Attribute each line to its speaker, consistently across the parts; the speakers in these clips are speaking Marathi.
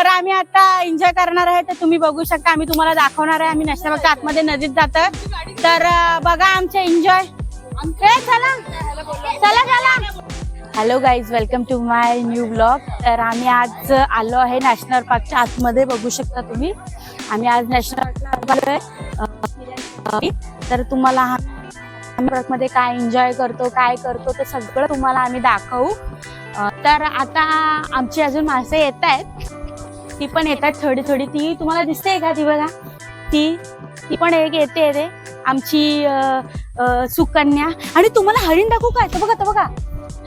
Speaker 1: तर आम्ही आता एन्जॉय करणार आहे तर तुम्ही बघू शकता आम्ही तुम्हाला दाखवणार आहे आम्ही नॅशनल पार्कच्या आतमध्ये नदीत जात तर बघा आमचे एन्जॉय चला. चला चला. Hello guys welcome to my new blog तर आम्ही आज आलो आहे नॅशनल पार्कच्या आतमध्ये बघू शकता तुम्ही. आम्ही आज नॅशनल पार्कला आलो तर तुम्हाला हा मध्ये काय एन्जॉय करतो काय करतो ते सगळं तुम्हाला आम्ही दाखवू. तर आता आमची अजून माणसं येत आहेत. ती पण येतात थोडी थोडी. ती तुम्हाला दिसते का ती बघा? ती ती पण एक येते रे. आमची सुकन्या. आणि तुम्हाला हरिण दाखवू काय तर बघा तर बघा.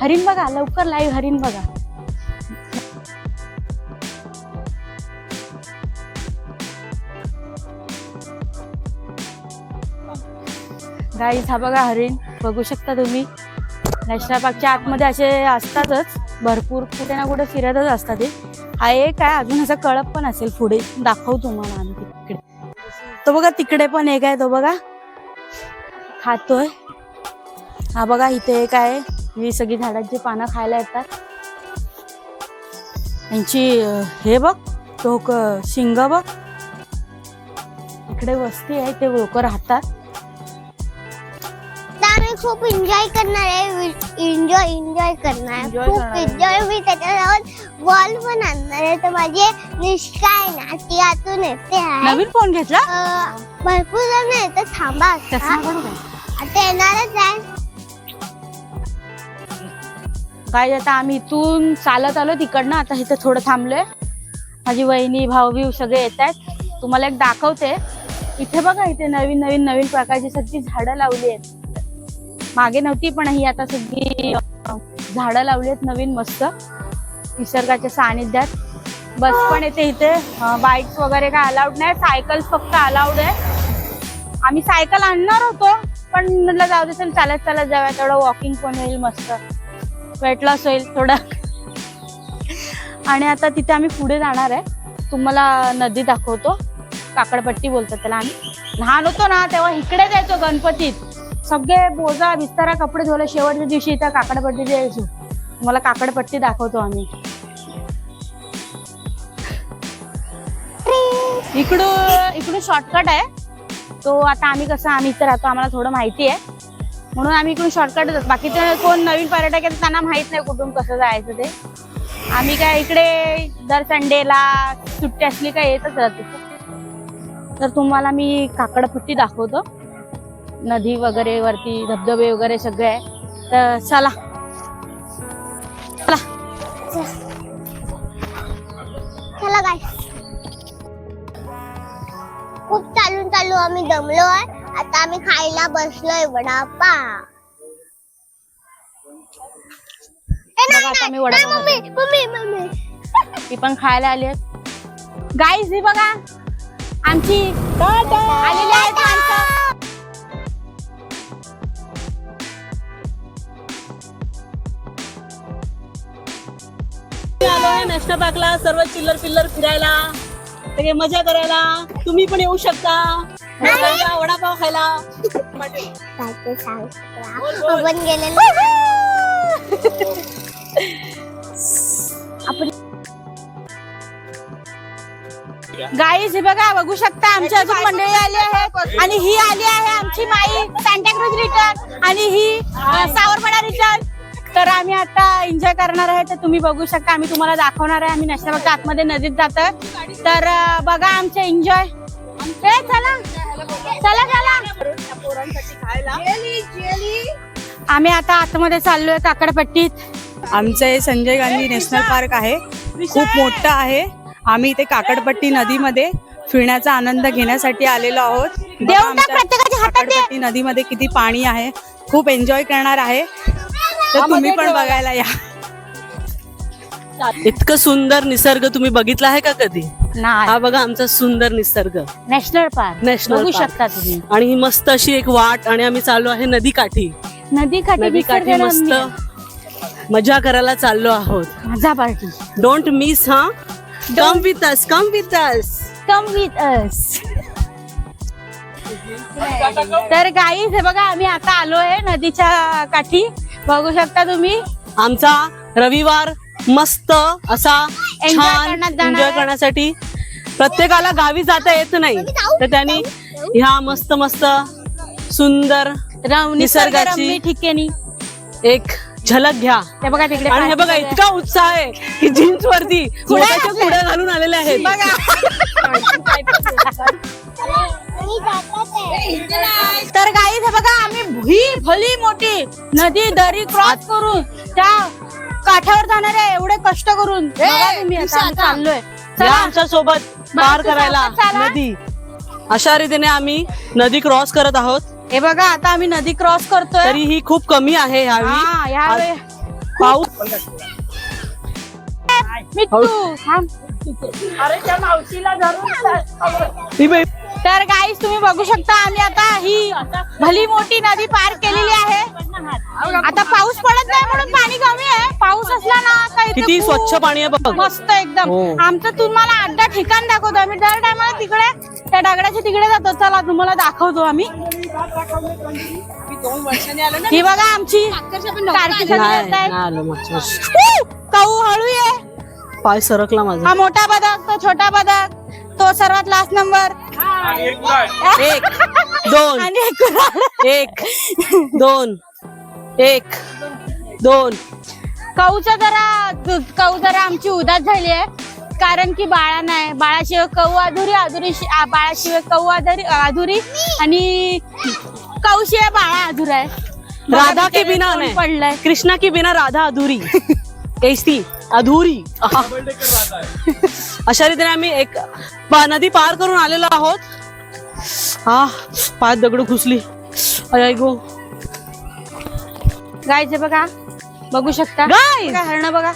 Speaker 1: हरिण बघा लवकर लाईव्ह हरिण बघा. गाईज हा बघा हरिण. बघू शकता तुम्ही. नॅशनल पार्कच्या आतमध्ये असे असतातच. भरपूर कुठे ना कुठे फिरतच असतात ते. हा एक आहे अजून असं कळप पण असेल पुढे. दाखवू तुम्हाला आम्ही तिकडे. तो बघा तिकडे पण एक आहे तो बघा. खातोय. हा बघा इथे एक आहे. ही सगळी झाडांची पानं खायला येतात. यांची हे बघ टोक शिंग बघ. इकडे वस्ती आहे ते लोक राहतात.
Speaker 2: आम्ही खूप एन्जॉय करणार आहे. एन्जॉय एन्जॉय करणार
Speaker 1: Enjoy
Speaker 2: खूप
Speaker 1: करणार आहे.
Speaker 2: एन्जॉय मी त्याच्यासोबत बॉल पण आणणार आहे. तर माझी निष्ठा आहे ना ती आतून येते आहे.
Speaker 1: नवीन फोन घेतला?
Speaker 2: अं, भरपूर जण येतात थांबा
Speaker 1: चष्मा
Speaker 2: आता
Speaker 1: काढू काय?
Speaker 2: आता येणारच आहे.
Speaker 1: काय आता आम्ही इथून चालत आलो तिकडनं. आता इथे थोडं थांबलोय. माझी वहिनी भाऊ बिऊ सगळे येत आहेत. तुम्हाला एक दाखवते. इथे बघा इथे नवीन नवीन नवीन प्रकारची सगळी झाडं लावली आहेत. मागे नव्हती पण ही आता सगळी झाड झाडं लावली आहेत नवीन मस्त. निसर्गाच्या सानिध्यात. बस पण येते इथे. बाईक्स वगैरे काय अलाउड नाही. सायकल फक्त अलाउड आहे. आम्ही सायकल आणणार होतो पण म्हटलं जाऊ दे चालत चालत जाऊया. तेवढं वॉकिंग पण होईल मस्त. वेट लॉस होईल थोडं. आणि आता तिथे आम्ही पुढे जाणार आहे. तुम्हाला नदी दाखवतो. काकडपट्टी बोलतात त्याला आम्ही. लहान होतो ना तेव्हा इकडे जायचो गणपतीत. सगळे बोजा विस्तारा कपडे धुवले शेवटच्या दिवशी त्या काकडपट्टी जायचो तुम्हाला काकडपट्टी दाखवतो आम्ही. इकडून इकडून शॉर्टकट आहे. तो आता आम्ही कसं आम्ही इथं राहतो आम्हाला थोडं माहिती आहे. म्हणून आम्ही इकडून शॉर्टकट बाकीचे कोण नवीन पर्यटक आहेत त्यांना माहीत नाही कुठून कसं जायचं ते. आम्ही काय इकडे दर संडेला सुट्टी असली काय येतच राहतो. तर तुम्हाला मी काकडपट्टी दाखवतो. नदी वगैरे वरती धबधबे वगैरे सगळे आहे. तर चला. चला.
Speaker 2: चला काय खूप चालून चालू आम्ही दमलो आहे. आता आम्ही खायला बसलोय वडापाव. ए, नाही,
Speaker 1: बघा, आता
Speaker 2: नाही,
Speaker 1: आम्ही वडापाव
Speaker 2: नाही, मम्मी मम्मी मम्मी.
Speaker 1: ती पण खायला आली गाईज ही बघा. आमची आलेली माणसं
Speaker 3: नॅशनल पार्कला सर्व चिल्लर पिल्लर फिरायला सगळे मजा करायला. तुम्ही पण येऊ शकता. वडापाव वडापाव खायला.
Speaker 2: सांग आपण गेलेलो.
Speaker 1: आपण गाईज हे बघा बघू शकता आमची अजून मंडळी आली आहे आणि ही आली आहे आमची माई. सांताक्रूज रिटर्न आणि ही अ, सावरपाडा रिटर्न तर आम्ही आता एन्जॉय करणार आहे तर तुम्ही बघू शकता आम्ही तुम्हाला दाखवणार आहे आम्ही नॅशनल पार्कच्या आतमध्ये नदीत जातोय. तर बघा आमचे एन्जॉय चला. चला चला. आम्ही आता आतमध्ये चाललोय काकडपट्टीत.
Speaker 4: आमचं हे संजय गांधी नॅशनल पार्क आहे. खूप मोठं आहे. आम्ही इथे काकडपट्टी नदीमध्ये फिरण्याचा आनंद घेण्यासाठी आलेलो आहोत. काकडपट्टी नदीमध्ये किती पाणी आहे. खूप एन्जॉय करणार आहे. तर तुम्ही पण बघायला या.
Speaker 3: इतकं सुंदर निसर्ग तुम्ही बघितला आहे का कधी? हा बघा आमचा सुंदर निसर्ग.
Speaker 1: National park.
Speaker 3: National
Speaker 1: बघू. शकता तुम्ही.
Speaker 3: आणि ही मस्त अशी एक वाट आणि आम्ही चाललो आहे नदीकाठी.
Speaker 1: नदीकाठी
Speaker 3: नदीकाठी
Speaker 1: निसर्गरम्य.
Speaker 3: मस्त. मजा करायला चाललो आहोत.
Speaker 1: मजा पार्टी.
Speaker 3: डोंट मिस हा? Come with us come with us
Speaker 1: come with us तर गाई हे बघा आम्ही आता आलोय नदीच्या काठी. बघू शकता तुम्ही?
Speaker 3: आमचा रविवार मस्त असा
Speaker 1: Enjoy
Speaker 3: छान
Speaker 1: करण्यात जाणार
Speaker 3: एन्जॉय
Speaker 1: आहे.
Speaker 3: करण्यासाठी. प्रत्येकाला गावी जाता येत नाही. तर त्यांनी ह्या मस्त मस्त सुंदर
Speaker 1: रम-
Speaker 3: निसर्गाची-
Speaker 1: निसर्गरम्य ठिकाणी.
Speaker 3: एक झलक घ्या.
Speaker 1: ते बघा तिकडे
Speaker 3: आणि हे बघा इतका उत्साह आहे की जीन्स वरती मोठ्याच्या कुड्या घालून आलेले आहेत.
Speaker 1: तर गाई हे बघा आम्ही ही भली मोठी नदी दरी क्रॉस करून त्या काठावर जाणार आहे एवढे कष्ट करून बघा तुम्ही आता आम्ही चाललोय
Speaker 3: या
Speaker 1: चला.
Speaker 3: आमच्यासोबत पार करायला
Speaker 1: चाला.
Speaker 3: नदी अशा रीतीने आम्ही नदी क्रॉस करत आहोत
Speaker 1: हे बघा आता आम्ही नदी क्रॉस करतोय
Speaker 3: तरी ही खूप कमी आहे
Speaker 1: हा,
Speaker 3: ह्यावेळी
Speaker 1: ह्यावेळी.
Speaker 3: पाऊस
Speaker 1: मिट्टू थांब.
Speaker 3: ही बाई-
Speaker 1: तर गाईस तुम्ही बघू शकता आम्ही आता ही भली मोठी नदी पार केलेली आहे. आता पाऊस पडत नाही म्हणून पाणी कमी आहे. पाऊस असला ना
Speaker 3: किती स्वच्छ पाणी आहे बघ.
Speaker 1: मस्त एकदम.
Speaker 3: हो.
Speaker 1: आमचं तुम्हाला अड्डा ठिकाण दाखवतो. आम्ही दर टायमाला तिकडे त्या दगडाच्या तिकडे जातो. चला तुम्हाला दाखवतो आम्ही. ही बघा आमची! काऊ हळू ये.
Speaker 3: पाय सरकला माझा.
Speaker 1: हा मोठा बदक तो छोटा बदक तो सर्वात लास्ट नंबर
Speaker 3: एक दोन
Speaker 1: आणि एक.
Speaker 3: एक दोन एक दोन.
Speaker 1: कऊचा जरा कऊ जरा आमची उदास झाली आहे. कारण की बाळा नाही बाळाशिवाय कऊ अधुरी अधुरी बाळाशिवाय कऊ अधुरी अधुरी आणि कऊशिवाय बाळा अधुरा आहे.
Speaker 3: राधा के बिना नाही.
Speaker 1: पडलंय?
Speaker 3: कृष्णा की बिना राधा अधुरी. कैसी अधुरी. आहा. अशा रीतीने आम्ही एक पा- नदी पार करून आलेलो आहोत. हा पायात दगड घुसली. अय गो.
Speaker 1: गायचे बघा. बघू शकता.
Speaker 3: गाय
Speaker 1: बघा, हरण बघा.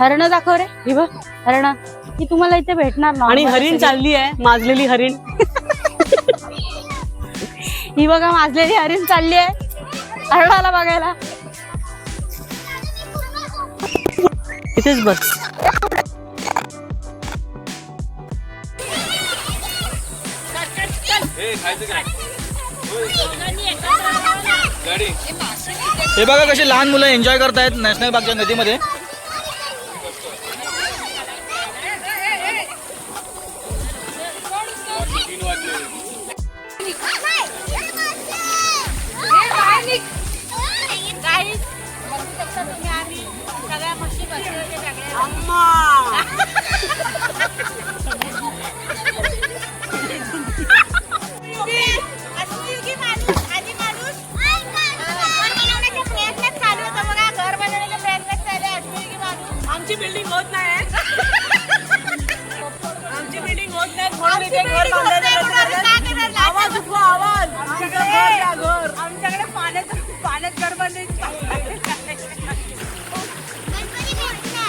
Speaker 1: हरण दाखव रे. ही बघ. हरण. ही तुम्हाला इथे भेटणार ना.
Speaker 3: आणि हरिण चालली आहे माजलेली हरिण.
Speaker 1: ही बघा माजलेली हरिण चालली आहे. हरणाला बघायला.
Speaker 3: इथेच बस.
Speaker 5: हे बघा कशी लहान मुलं एन्जॉय करतायत नॅशनल पार्कच्या नदीमध्ये.
Speaker 3: आमची बिल्डिंग होत नाही आमची बिल्डिंग होत नाही म्हणून इथे घर बांधायला आवाज उठवा आवाज. आमच्याकडे घर द्या, घर आमच्याकडे पाण्याचं पाण्यात घर बांधायचं.
Speaker 2: गणपती भेटला.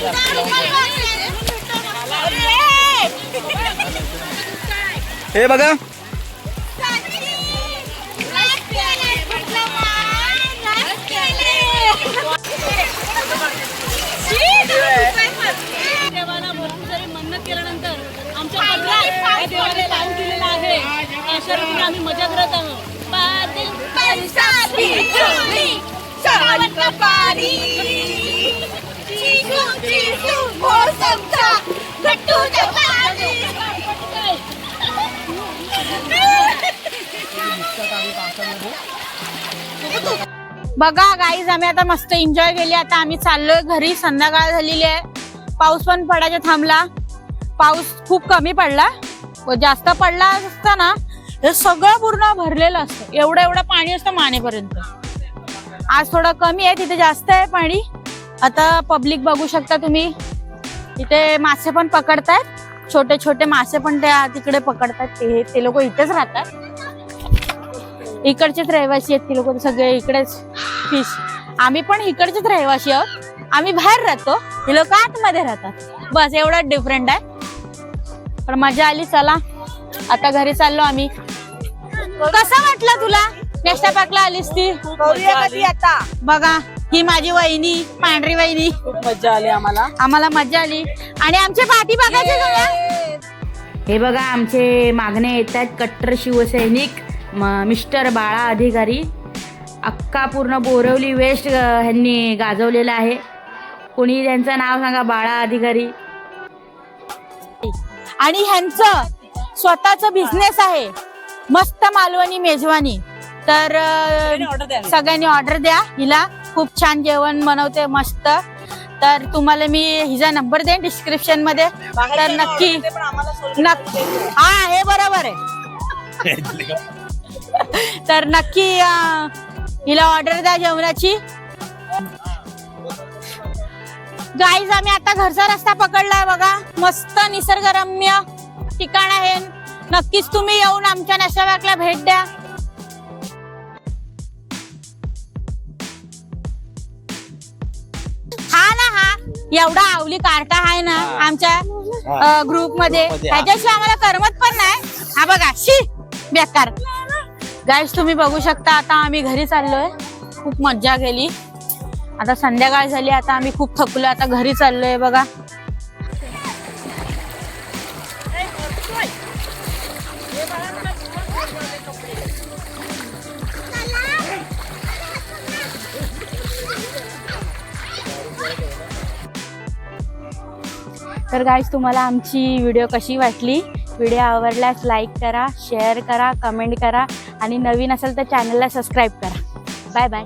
Speaker 2: Hey, हे बघा.
Speaker 3: देवाला भरपूर सारी मन्नत केल्यानंतर आमच्या पदरात देवाने लावून दिलेला आहे. अशा रीतीने आम्ही मजा करत आहोत
Speaker 1: बघा गाईज आम्ही आता मस्त एन्जॉय केली. आता आम्ही चाललोय घरी. संध्याकाळ झालेली आहे. पाऊस पण पडायचा थांबला. पाऊस खूप कमी पडला. जास्त पडला असता ना तर सगळं पूर्ण भरलेलं असतं. एवढं एवढं पाणी असतं मानेपर्यंत. आज थोडं कमी आहे तिथे जास्त आहे पाणी. आता पब्लिक बघू शकता तुम्ही. तिथे मासे पण पकडतायत. छोटे छोटे मासे पण त्या तिकडे पकडतात ते ते लोक इथेच राहतात. इकडचेच रहिवासी आहेत ती लोक सगळे इकडेच फिश आम्ही पण इकडचेच रहिवासी आहोत. आम्ही बाहेर राहतो. हे लोक आतमध्ये राहतात. बस एवढंच डिफरंट आहे. पण मजा आली चला. आता घरी चाललो आम्ही. कसं वाटलं तुला? नेक्स्ट पार्कला आलीस ती?
Speaker 3: आता.
Speaker 1: बघा ही माझी वहिनी पांढरी वहिनी.
Speaker 3: खूप मजा आली आम्हाला.
Speaker 1: आम्हाला मजा आली. आणि आमचे पाठी बघायचे हे बघा आमचे मागणे येत आहेत कट्टर शिवसैनिक. म- मिस्टर बाळा अधिकारी अक्का पूर्ण बोरवली वेस्ट ह्यांनी गाजवलेलं आहे. कोणी त्यांचं नाव सांगा बाळा अधिकारी. आणि ह्यांचं स्वतःच बिझनेस आहे. मस्त मालवणी मेजवानी. तर अ,
Speaker 3: ऑर्डर द्या.
Speaker 1: सगळ्यांनी ऑर्डर द्या हिला. खूप छान जेवण बनवते मस्त. तर तुम्हाला मी हिचा नंबर देईन डिस्क्रिप्शनमध्ये. तर नक्की नक्की. हा हे बरोबर आहे. तर नक्की हिला ऑर्डर द्या जेवणाची. गाईज आम्ही आता घरचा रस्ता पकडलाय बघा. मस्त निसर्गरम्य ठिकाण आहे. नक्कीच तुम्ही येऊन आमच्या नशाबागला भेट द्या. हा ना हा. एवढा आवली कार्टा आहे ना आमच्या ग्रुपमध्ये. आम्हाला करमत पण नाही. हा बघा शी बेकार. गाईस तुम्ही बघू शकता आता आम्ही घरी चाललोय. खूप मज्जा केली. आता संध्याकाळ झाली आता आम्ही खूप थकलो आता घरी चाललोय बघा. तर गाईज तुम्हाला आमची व्हिडिओ कशी वाटली? व्हिडिओ आवडल्यास लाईक करा शेअर करा कमेंट करा. आणि नवीन असेल तर चॅनलला सबस्क्राईब करा. Bye bye